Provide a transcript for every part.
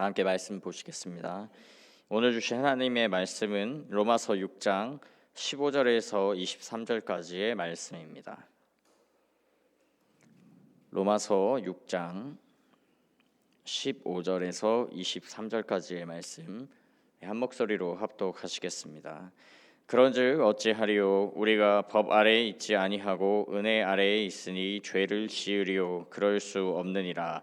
다 함께 말씀 보시겠습니다. 오늘 주신 하나님의 말씀은 로마서 6장 15절에서 23절까지의 말씀입니다. 로마서 6장 15절에서 23절까지의 말씀 한 목소리로 합독하시겠습니다. 그런즉 어찌하리요 우리가 법 아래에 있지 아니하고 은혜 아래에 있으니 죄를 지으리요 그럴 수 없느니라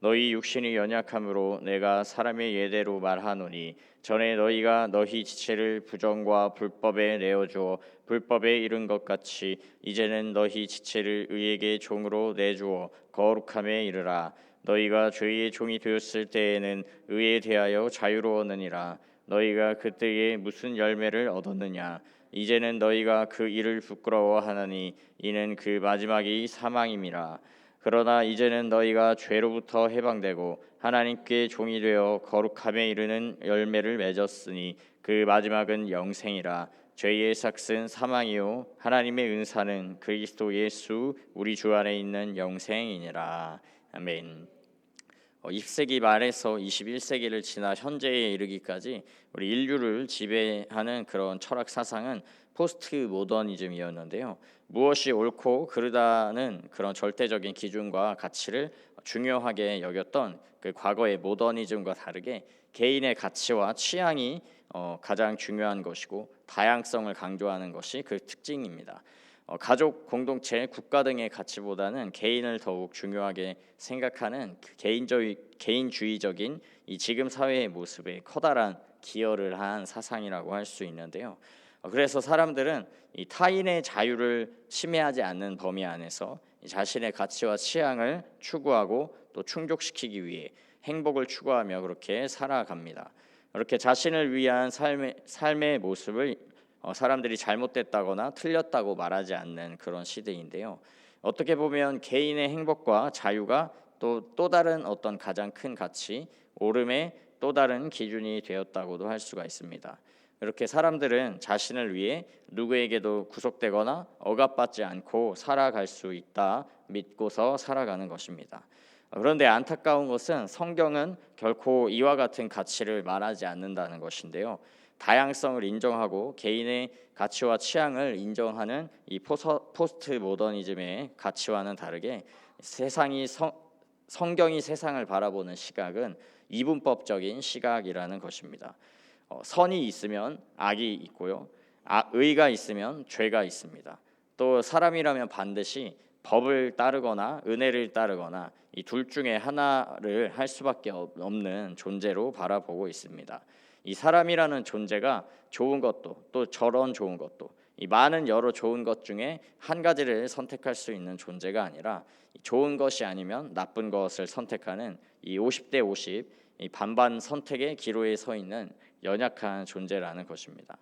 너희 육신이 연약함으로 내가 사람의 예대로 말하노니 전에 너희가 너희 지체를 부정과 불법에 내어 주어 불법에 이른 것 같이 이제는 너희 지체를 의에게 종으로 내주어 거룩함에 이르라. 너희가 죄의 종이 되었을 때에는 의에 대하여 자유로웠느니라. 너희가 그때에 무슨 열매를 얻었느냐? 이제는 너희가 그 일을 부끄러워하나니 이는 그 마지막이 사망임이라 그러나 이제는 너희가 죄로부터 해방되고 하나님께 종이 되어 거룩함에 이르는 열매를 맺었으니 그 마지막은 영생이라 죄의 삭은 사망이요 하나님의 은사는 그리스도 예수 우리 주 안에 있는 영생이니라 아멘. 20세기 어, 말에서 21세기를 지나 현재에 이르기까지 우리 인류를 지배하는 그런 철학 사상은 포스트 모더니즘이었는데요. 무엇이 옳고 그르다는 그런 절대적인 기준과 가치를 중요하게 여겼던 그 과거의 모더니즘과 다르게 개인의 가치와 취향이 어, 가장 중요한 것이고 다양성을 강조하는 것이 그 특징입니다. 어, 가족, 공동체, 국가 등의 가치보다는 개인을 더욱 중요하게 생각하는 그 개인주의, 개인주의적인 이 지금 사회의 모습에 커다란 기여를 한 사상이라고 할 수 있는데요. 어, 그래서 사람들은 이 타인의 자유를 침해하지 않는 범위 안에서 자신의 가치와 취향을 추구하고 또 충족시키기 위해 행복을 추구하며 그렇게 살아갑니다. 그렇게 자신을 위한 삶의, 삶의 모습을 어, 사람들이 잘못됐다거나 틀렸다고 말하지 않는 그런 시대인데요. 어떻게 보면 개인의 행복과 자유가 또 또 다른 어떤 가장 큰 가치, 오름의 또 다른 기준이 되었다고도 할 수가 있습니다. 이렇게 사람들은 자신을 위해 누구에게도 구속되거나 억압받지 않고 살아갈 수 있다 믿고서 살아가는 것입니다. 그런데 안타까운 것은 성경은 결코 이와 같은 가치를 말하지 않는다는 것인데요. 다양성을 인정하고 개인의 가치와 취향을 인정하는 이 포스트 모더니즘의 가치와는 다르게 세상이 성, 성경이 세상을 바라보는 시각은 이분법적인 시각이라는 것입니다. 어, 선이 있으면 악이 있고요, 아, 의가 있으면 죄가 있습니다. 또 사람이라면 반드시 법을 따르거나 은혜를 따르거나 이 둘 중에 하나를 할 수밖에 없는 존재로 바라보고 있습니다. 이 사람이라는 존재가 좋은 것도 또 저런 좋은 것도 이 많은 여러 좋은 것 중에 한 가지를 선택할 수 있는 존재가 아니라 좋은 것이 아니면 나쁜 것을 선택하는 이 50대 50 이 반반 선택의 기로에 서 있는 연약한 존재라는 것입니다.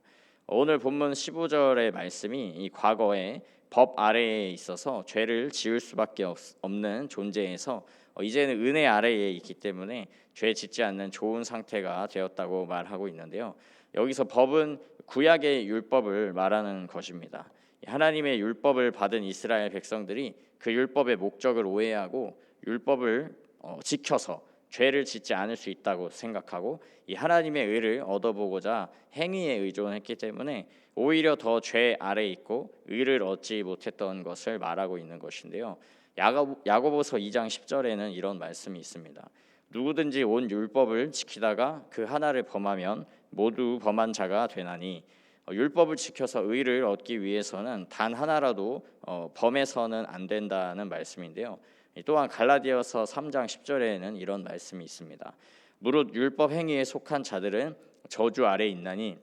오늘 본문 15절의 말씀이 이 과거에 법 아래에 있어서 죄를 지을 수밖에 없는 존재에서 어, 이제는 은혜 아래에 있기 때문에 죄 짓지 않는 좋은 상태가 되었다고 말하고 있는데요. 여기서 법은 구약의 율법을 말하는 것입니다. 하나님의 율법을 받은 이스라엘 백성들이 그 율법의 목적을 오해하고 율법을 어, 지켜서 죄를 짓지 않을 수 있다고 생각하고 이 하나님의 의를 얻어보고자 행위에 의존했기 때문에 오히려 더 죄 아래 있고 의를 얻지 못했던 것을 말하고 있는 것인데요. 야고보 서 2장 10절에는 이런 말씀이 있습니다. 누구든지 온 율법을 지키다가 그 하나를 범하면 모두 범한 자가 되나니 어, 율법을 지켜서 의를 얻기 위해서는 단 하나라도 어, 범해서는 안 된다는 말씀인데요. 또한 갈라디아서 3장 10절에는 이런 말씀이 있습니다. 무릇 율법 행위에 속한 자들은 저주 아래 있나니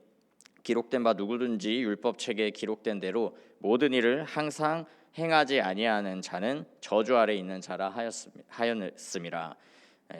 기록된 바 누구든지 율법 책에 기록된 대로 모든 일을 항상 행하지 아니하는 자는 저주 아래 있는 자라 하였습니다.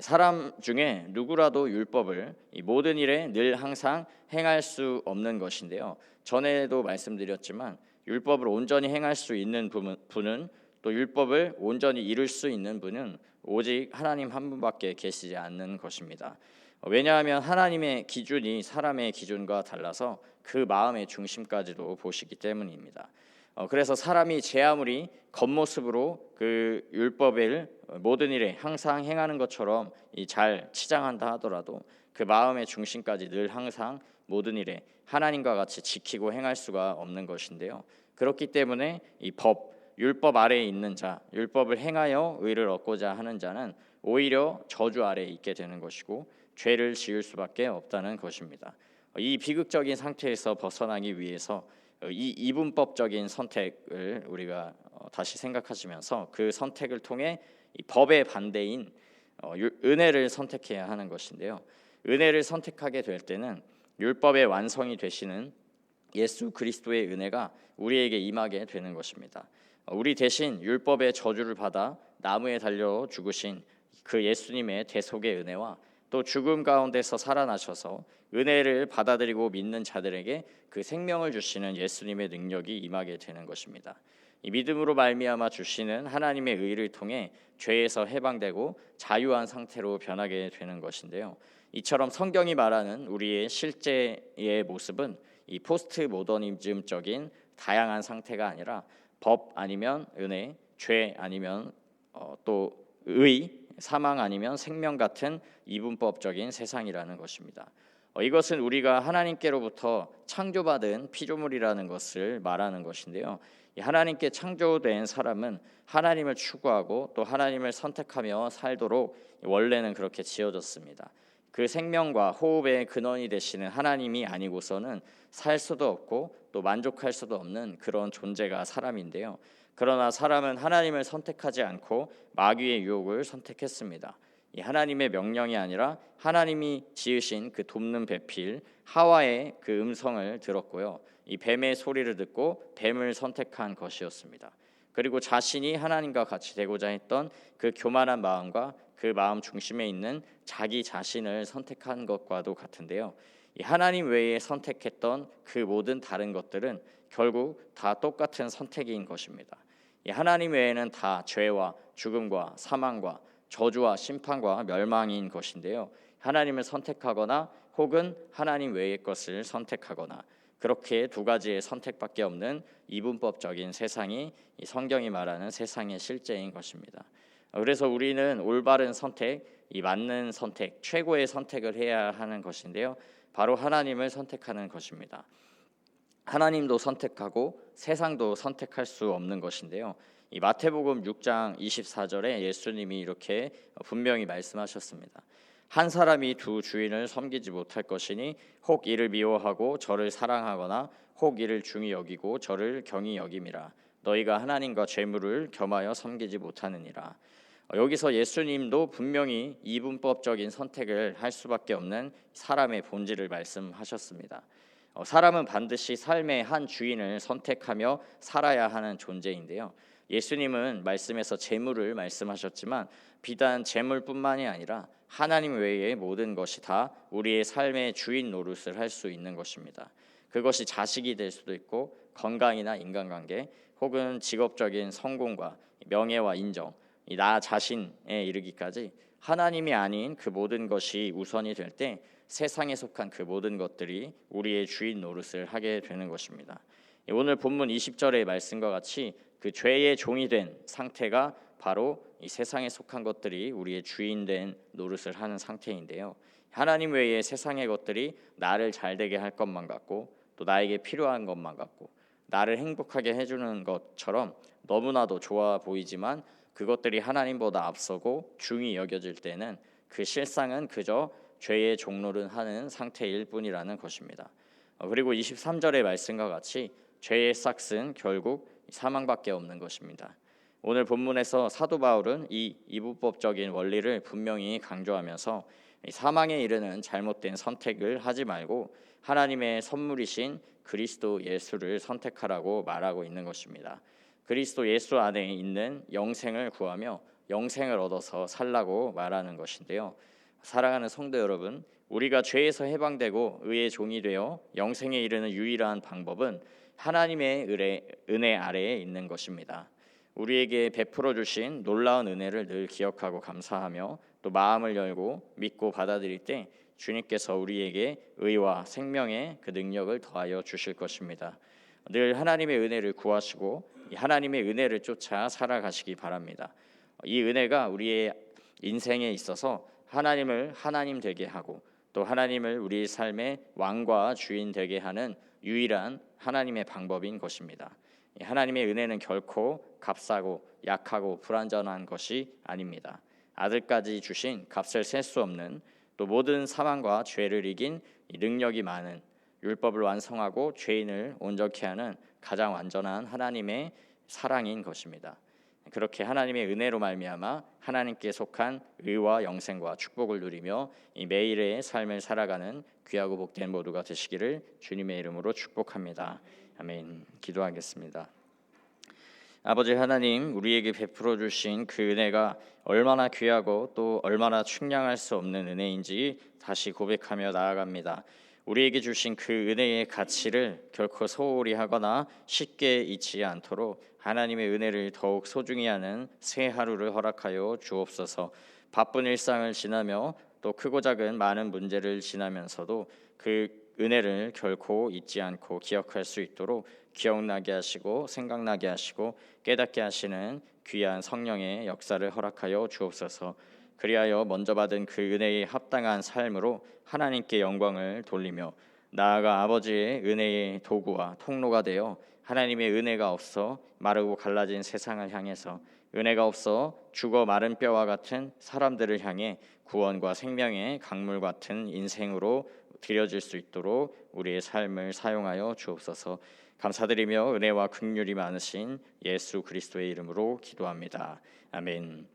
사람 중에 누구라도 율법을 이 모든 일에 늘 항상 행할 수 없는 것인데요. 전에도 말씀드렸지만 율법을 온전히 행할 수 있는 분은 또 율법을 온전히 이룰 수 있는 분은 오직 하나님 한 분밖에 계시지 않는 것입니다. 왜냐하면 하나님의 기준이 사람의 기준과 달라서 그 마음의 중심까지도 보시기 때문입니다. 어, 그래서 사람이 제 아무리 겉모습으로 그 율법을 모든 일에 항상 행하는 것처럼 잘 치장한다 하더라도 그 마음의 중심까지 늘 항상 모든 일에 하나님과 같이 지키고 행할 수가 없는 것인데요. 그렇기 때문에 이 법, 율법 아래에 있는 자, 율법을 행하여 의를 얻고자 하는 자는 오히려 저주 아래에 있게 되는 것이고 죄를 지을 수밖에 없다는 것입니다. 이 비극적인 상태에서 벗어나기 위해서 이 이분법적인 선택을 우리가 어, 다시 생각하시면서 그 선택을 통해 법의 반대인 어, 은혜를 선택해야 하는 것인데요. 은혜를 선택하게 될 때는 율법의 완성이 되시는 예수 그리스도의 은혜가 우리에게 임하게 되는 것입니다. 어, 우리 대신 율법의 저주를 받아 나무에 달려 죽으신 그 예수님의 대속의 은혜와 또 죽음 가운데서 살아나셔서 은혜를 받아들이고 믿는 자들에게 그 생명을 주시는 예수님의 능력이 임하게 되는 것입니다. 이 믿음으로 말미암아 주시는 하나님의 의를 통해 죄에서 해방되고 자유한 상태로 변하게 되는 것인데요. 이처럼 성경이 말하는 우리의 실제의 모습은 이 포스트 모더니즘적인 다양한 상태가 아니라 법 아니면 은혜, 죄 아니면 어, 또의 사망 아니면 생명 같은 이분법적인 세상이라는 것입니다. 어, 이것은 우리가 하나님께로부터 창조받은 피조물이라는 것을 말하는 것인데요. 하나님께 창조된 사람은 하나님을 추구하고 또 하나님을 선택하며 살도록 원래는 그렇게 지어졌습니다. 그 생명과 호흡의 근원이 되시는 하나님이 아니고서는 살 수도 없고 또 만족할 수도 없는 그런 존재가 사람인데요. 그러나 사람은 하나님을 선택하지 않고 마귀의 유혹을 선택했습니다. 이 하나님의 명령이 아니라 하나님이 지으신 그 돕는 배필 하와의 그 음성을 들었고요. 이 뱀의 소리를 듣고 뱀을 선택한 것이었습니다. 그리고 자신이 하나님과 같이 되고자 했던 그 교만한 마음과 그 마음 중심에 있는 자기 자신을 선택한 것과도 같은데요. 이 하나님 외에 선택했던 그 모든 다른 것들은 결국 다 똑같은 선택인 것입니다. 이 하나님 외에는 다 죄와 죽음과 사망과 저주와 심판과 멸망인 것인데요. 하나님을 선택하거나 혹은 하나님 외의 것을 선택하거나 그렇게 두 가지의 선택밖에 없는 이분법적인 세상이 성경이 말하는 세상의 실제인 것입니다. 그래서 우리는 올바른 선택, 이 맞는 선택, 최고의 선택을 해야 하는 것인데요. 바로 하나님을 선택하는 것입니다. 하나님도 선택하고 세상도 선택할 수 없는 것인데요. 이 마태복음 6장 24절에 예수님이 이렇게 분명히 말씀하셨습니다. 한 사람이 두 주인을 섬기지 못할 것이니 혹 이를 미워하고 저를 사랑하거나 혹 이를 중히 여기고 저를 경히 여김이라 너희가 하나님과 재물을 겸하여 섬기지 못하느니라. 여기서 예수님도 분명히 이분법적인 선택을 할 수밖에 없는 사람의 본질을 말씀하셨습니다. 어, 사람은 반드시 삶의 한 주인을 선택하며 살아야 하는 존재인데요. 예수님은 말씀에서 재물을 말씀하셨지만 비단 재물뿐만이 아니라 하나님 외의 모든 것이 다 우리의 삶의 주인 노릇을 할 수 있는 것입니다. 그것이 자식이 될 수도 있고 건강이나 인간관계 혹은 직업적인 성공과 명예와 인정, 나 자신에 이르기까지 하나님이 아닌 그 모든 것이 우선이 될때 세상에 속한 그 모든 것들이 우리의 주인 노릇을 하게 되는 것입니다. 오늘 본문 20절의 말씀과 같이 그 죄의 종이 된 상태가 바로 이 세상에 속한 것들이 우리의 주인 된 노릇을 하는 상태인데요. 하나님 외에 세상의 것들이 나를 잘 되게 할 것만 같고 또 나에게 필요한 것만 같고 나를 행복하게 해주는 것처럼 너무나도 좋아 보이지만 그것들이 하나님보다 앞서고 중히 여겨질 때는 그 실상은 그저 죄의 종로를 하는 상태일 뿐이라는 것입니다. 어, 그리고 23절의 말씀과 같이 죄의 싹은 결국 사망밖에 없는 것입니다. 오늘 본문에서 사도 바울은 이 이부법적인 원리를 분명히 강조하면서 사망에 이르는 잘못된 선택을 하지 말고 하나님의 선물이신 그리스도 예수를 선택하라고 말하고 있는 것입니다. 그리스도 예수 안에 있는 영생을 구하며 영생을 얻어서 살라고 말하는 것인데요. 사랑하는 성도 여러분, 우리가 죄에서 해방되고 의의 종이 되어 영생에 이르는 유일한 방법은 하나님의 은혜, 은혜 아래에 있는 것입니다. 우리에게 베풀어 주신 놀라운 은혜를 늘 기억하고 감사하며 또 마음을 열고 믿고 받아들일 때 주님께서 우리에게 의와 생명의 그 능력을 더하여 주실 것입니다. 늘 하나님의 은혜를 구하시고 이 하나님의 은혜를 쫓아 살아가시기 바랍니다. 이 은혜가 우리의 인생에 있어서 하나님을 하나님 되게 하고 또 하나님을 우리 삶의 왕과 주인 되게 하는 유일한 하나님의 방법인 것입니다. 이 하나님의 은혜는 결코 값싸고 약하고 불완전한 것이 아닙니다. 아들까지 주신 값을 셀 수 없는 또 모든 사망과 죄를 이긴 이 능력이 많은 율법을 완성하고 죄인을 온전케 하는 가장 완전한 하나님의 사랑인 것입니다. 그렇게 하나님의 은혜로 말미암아 하나님께 속한 의와 영생과 축복을 누리며 이 매일의 삶을 살아가는 귀하고 복된 모두가 되시기를 주님의 이름으로 축복합니다. 아멘. 기도하겠습니다. 아버지 하나님, 우리에게 베풀어 주신 그 은혜가 얼마나 귀하고 또 얼마나 충량할 수 없는 은혜인지 다시 고백하며 나아갑니다. 우리에게 주신 그 은혜의 가치를 결코 소홀히 하거나 쉽게 잊지 않도록 하나님의 은혜를 더욱 소중히 하는 새 하루를 허락하여 주옵소서. 바쁜 일상을 지나며 또 크고 작은 많은 문제를 지나면서도 그 은혜를 결코 잊지 않고 기억할 수 있도록 기억나게 하시고 생각나게 하시고 깨닫게 하시는 귀한 성령의 역사를 허락하여 주옵소서. 그리하여 먼저 받은 그 은혜에 합당한 삶으로 하나님께 영광을 돌리며 나아가 아버지의 은혜의 도구와 통로가 되어 하나님의 은혜가 없어 마르고 갈라진 세상을 향해서 은혜가 없어 죽어 마른 뼈와 같은 사람들을 향해 구원과 생명의 강물 같은 인생으로 드려질 수 있도록 우리의 삶을 사용하여 주옵소서. 감사드리며 은혜와 긍휼이 많으신 예수 그리스도의 이름으로 기도합니다. 아멘.